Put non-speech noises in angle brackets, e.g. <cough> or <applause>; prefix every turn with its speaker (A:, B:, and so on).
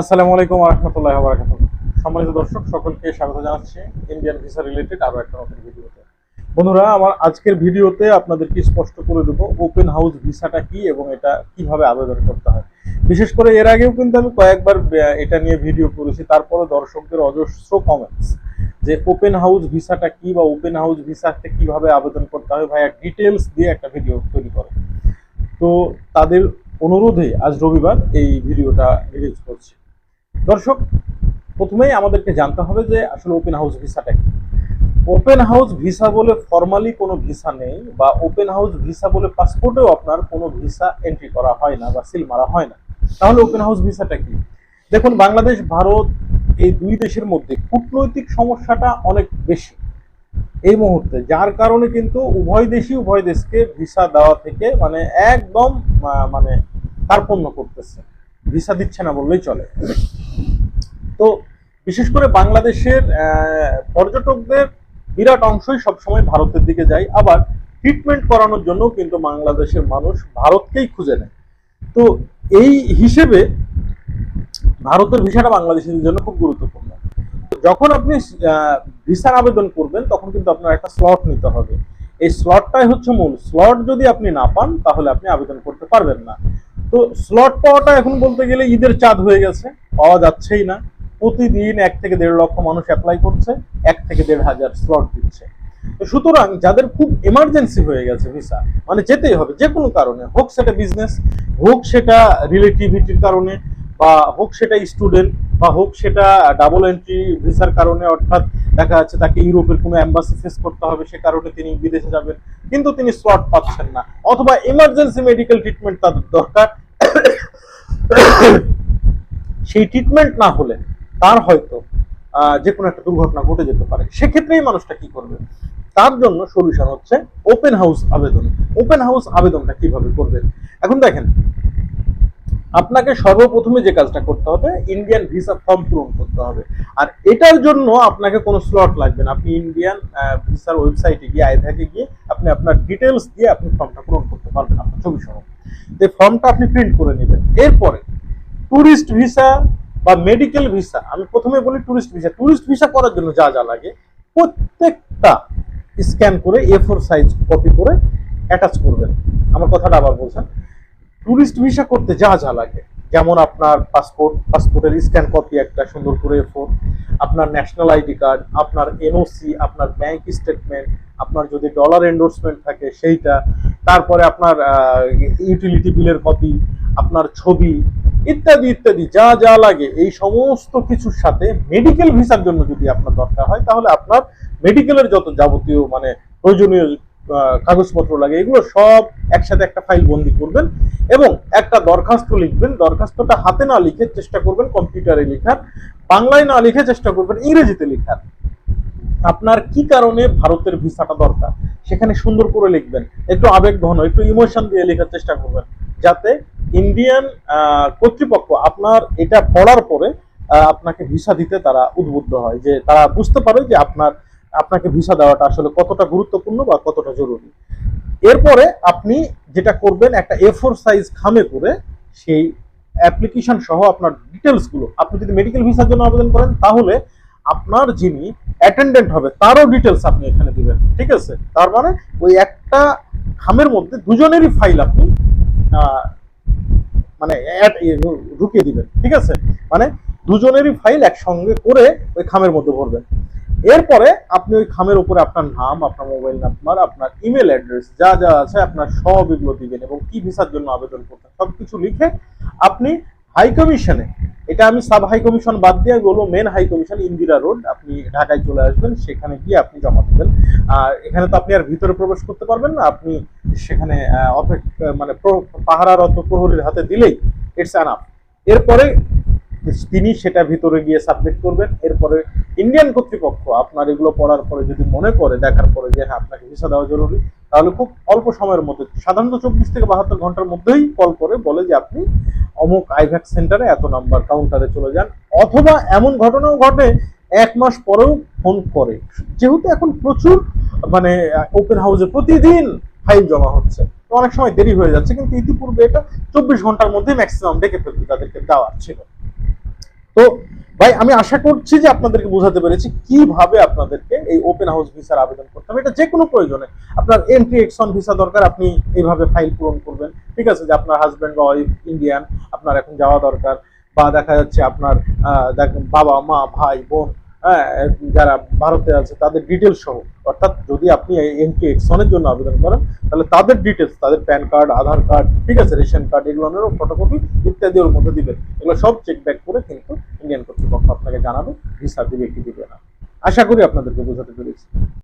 A: আসসালামু আলাইকুম রহমতুল্লাহ বারাকাত সম্মানিত দর্শক, সকলকে স্বাগত জানাচ্ছি ইন্ডিয়ান ভিসা রিলেটেড আরও একটা নতুন ভিডিওতে। বন্ধুরা, আমার আজকের ভিডিওতে আপনাদেরকে স্পষ্ট করে দেবো ওপেন হাউস ভিসাটা কি এবং এটা কীভাবে আবেদন করতে হয়। বিশেষ করে এর আগেও কিন্তু আমি কয়েকবার এটা নিয়ে ভিডিও করেছি তারপরে দর্শকদের অজস্র কমেন্টস যে ওপেন হাউস ভিসাটা কি বা ওপেন হাউস ভিসাতে কীভাবে আবেদন করতে হয়, ভাইয়া ডিটেলস দিয়ে একটা ভিডিও তৈরি করে। তো তাদের অনুরোধে আজ রবিবার এই ভিডিওটা রিলিজ করছি। দর্শক, প্রথমেই আমাদেরকে জানতে হবে যে আসলে ওপেন হাউস ভিসাটা কি? ওপেন হাউস ভিসা বলে ফর্মালি কোনো ভিসা নেই বা ওপেন হাউস ভিসা বলে পাসপোর্টেও আপনার কোনো ভিসা এন্ট্রি করা হয় না বা সিল মারা হয় না। তাহলে ওপেন হাউস ভিসাটা কি? দেখুন, বাংলাদেশ, ভারত এই দুই দেশের মধ্যে কূটনৈতিক সমস্যাটা অনেক বেশি। এই মুহূর্তে যার কারণে কিন্তু উভয় দেশই উভয় দেশকে ভিসা দেওয়া থেকে মানে একদম মানে কার্পণ্য করতেছে। ভিসা দিচ্ছে না বললেই চলে। তো বিশেষ করে বাংলাদেশের পর্যটকদের বিরাট অংশই সবসময় ভারতের দিকে যায়। আবার ট্রিটমেন্ট করানোর জন্য কিন্তু বাংলাদেশের মানুষ ভারতকেই খুঁজে নেয়। তো এই হিসেবে ভারতের ভিসাটা বাংলাদেশের জন্য খুব গুরুত্বপূর্ণ। যখন আপনি ভিসার আবেদন করবেন, তখন কিন্তু আপনার একটা স্লট নিতে হবে। এই স্লটটাই হচ্ছে মূল। স্লট যদি আপনি না পান, তাহলে আপনি আবেদন করতে পারবেন না। তো স্লট পাওয়াটা এখন বলতে গেলে ঈদের চাঁদ হয়ে গেছে, পাওয়া যাচ্ছেই না। প্রতিদিন এক থেকে দেড় লক্ষ মানুষ অ্যাপ্লাই করছে, এক থেকে দেড় হাজার স্লট দিচ্ছে। তো সুতরাং যাদের খুব এমার্জেন্সি হয়ে গেছে ভিসা মানে যেতেই হবে, যে কোনো কারণে, হোক সেটা বিজনেস হোক সেটা রিলেটিভিটির কারণে, বা হোক সেটা স্টুডেন্ট বা হোক সেটা ডাবল এন্ট্রি ভিসার কারণে, অর্থাৎ দেখা যাচ্ছে তাকে ইউরোপের কোনো অ্যাম্বাসি ফেস করতে হবে, সে কারণে তিনি বিদেশে যাবেন, কিন্তু তিনি স্লট পাচ্ছেন না। অথবা ইমার্জেন্সি মেডিকেল ট্রিটমেন্ট তাদের দরকার। <coughs> সেই ট্রিটমেন্ট না হলে তার হয়তো যে কোনো একটা দুর্ঘটনা ঘটে যেতে পারে। সেক্ষেত্রে এই মানুষটা কি করবে? তার জন্য সলিউশন হচ্ছে ওপেন হাউস আবেদন। ওপেন হাউস আবেদনটা কীভাবে করবেন এখন দেখেন, আপনাকে সর্বপ্রথমে যে কাজটা করতে হবে ইন্ডিয়ান ভিসা ফর্ম পূরণ করতে হবে। আর এটার জন্য আপনাকে কোনো স্লট লাগবে না। আপনি ইন্ডিয়ান ভিসার ওয়েবসাইটে গিয়ে আইভাকে গিয়ে, আপনি আপনার ডিটেলস দিয়ে আপনি ফর্মটা পূরণ করতে পারবেন আপনার ছবি সহ এই ফর্মটা আপনি প্রিন্ট করে নেবেন। এরপরে ট্যুরিস্ট ভিসা বা মেডিকেল ভিসা আমি প্রথমে বলি ট্যুরিস্ট ভিসা ট্যুরিস্ট ভিসা করার জন্য যা যা লাগে, প্রত্যেকটা স্ক্যান করে এ ফোর সাইজ কপি করে অ্যাটাচ করবেন। আমার কথাটা আবার বলছেন। ট্যুরিস্ট ভিসা করতে যা যা লাগে, যেমন আপনার পাসপোর্ট পাসপোর্টের স্ক্যান কপি একটা সুন্দর করে ফোন আপনার ন্যাশনাল আইডি কার্ড আপনার এনওসি আপনার ব্যাংক স্টেটমেন্ট আপনার যদি ডলার এন্ডোর্সমেন্ট থাকে সেইটা, তারপরে আপনার ইউটিলিটি বিলের কপি আপনার ছবি, ইত্যাদি ইত্যাদি, যা যা লাগে, এই সমস্ত কিছুর সাথে মেডিকেল ভিসার জন্য যদি আপনার দরকার হয়, তাহলে আপনার মেডিকেলের যত যাবতীয় মানে প্রয়োজনীয় কাগজপত্র লাগে, এগুলো সব একসাথে একটা ফাইল বন্দি করবেন এবং একটা দরখাস্ত লিখবেন। দরখাস্তটা হাতে না লিখে চেষ্টা করবেন কম্পিউটারে লেখার, বাংলায় না লিখে চেষ্টা করবেন, ইংরেজিতে লেখার। আপনার কি কারণে ভারতের ভিসাটা দরকার? সেখানে সুন্দর করে লিখবেন। একটু আবেগ ঘন, একটু ইমোশন দিয়ে লেখার চেষ্টা করবেন, যাতে ইন্ডিয়ান কর্তৃপক্ষ আপনার এটা পড়ার পরে আপনাকে ভিসা দিতে তারা উদ্বুদ্ধ হয়। যে তারা বুঝতে পারে যে আপনার, আপনাকে ভিসা দেওয়াটা আসলে কতটা গুরুত্বপূর্ণ বা কতটা জরুরি। এরপরে আপনি যেটা করবেন, একটা এ ফোর সাইজ খামে করে সেই অ্যাপ্লিকেশন সহ আপনার ডিটেলসগুলো, আপনি যদি মেডিকেল ভিসার জন্য আবেদন করেন, তাহলে আপনার যিনি অ্যাটেন্ডেন্ট হবে, তারও ডিটেলস আপনি এখানে দিবেন। ঠিক আছে? তার মানে ওই একটা খামের মধ্যে দুজনেরই ফাইল আপনি মানে ঢুকিয়ে দিবেন, ঠিক আছে? মানে দুজনেরই ফাইল একসঙ্গে করে ওই খামের মধ্যে ভরবেন। এরপরে আপনি ওই খামের উপরে আপনার নাম, আপনার মোবাইল নাম্বার আপনার ইমেল অ্যাড্রেস যা যা আছে আপনার সব এগুলো দিবেন এবং কি ভিসার জন্য আবেদন করতেন সবকিছু লিখে আপনি হাই কমিশনে এটা আমি সাব হাই কমিশন বাদ দিয়ে বলব main high commission Indira road. আপনি ঢাকায় চলে আসবেন, সেখানে গিয়ে আপনি জমা দেবেন। আর এখানে তো আপনি আর ভিতরে প্রবেশ করতে পারবেন না। আপনি সেখানে অপেক্ষা মানে পাহারারত প্রহরীর হাতে দিলেই ইটস অ্যানাফ এরপরে তিনি সেটা ভিতরে গিয়ে সাবমিট করবেন। এরপরে ইন্ডিয়ান কর্তৃপক্ষ আপনার এগুলো পড়ার পরে যদি মনে করে, দেখার পরে যে হ্যাঁ আপনাকে ভিসা দেওয়া জরুরি তাহলে খুব অল্প সময়ের মধ্যে, সাধারণত চব্বিশ থেকে বাহাত্তর ঘণ্টার মধ্যেই কল করে বলে যে আপনি অমুক আইভ্যাক সেন্টারে এত নাম্বার কাউন্টারে চলে যান। অথবা এমন ঘটনাও ঘটে, এক মাস পরেও ফোন করে। যেহেতু এখন প্রচুর মানে ওপেন হাউসে প্রতিদিন ফাইল জমা হচ্ছে। তো অনেক সময় দেরি হয়ে যাচ্ছে, কিন্তু ইতিপূর্বে এটা চব্বিশ ঘণ্টার মধ্যে ম্যাক্সিমাম ডেকে ফেলতে তাদেরকে দেওয়ার ছিল। তো ভাই, আমি আশা করছি যে আপনাদেরকে বোঝাতে পেরেছি কীভাবে আপনাদেরকে এই ওপেন হাউস ভিসার আবেদন করতে হবে। এটা যে কোনো প্রয়োজনে। আপনার এন্ট্রি এক্সন ভিসা দরকার, আপনি এইভাবে ফাইল পূরণ করবেন। ঠিক আছে, যে আপনার হাজব্যান্ড বা ওয়াইফ ইন্ডিয়ান আপনার এখন যাওয়া দরকার। বা দেখা যাচ্ছে আপনার বাবা, মা, ভাই, বোন হ্যাঁ যারা ভারতে আছে, তাদের ডিটেলস সহ। অর্থাৎ যদি আপনি এনকে এক্সনের জন্য আবেদন করেন, তাহলে তাদের ডিটেলস তাদের প্যান কার্ড আধার কার্ড ঠিক আছে, রেশন কার্ড এগুলোরও ফটোকপি ইত্যাদি ওর মধ্যে দিবেন। এগুলো সব চেক ব্যাক করে কিন্তু ইন্ডিয়ান কর্তৃপক্ষ আপনাকে জানাবে ভিসা দিবে কি দিবে না। আশা করি আপনাদেরকে বোঝাতে পেরেছি।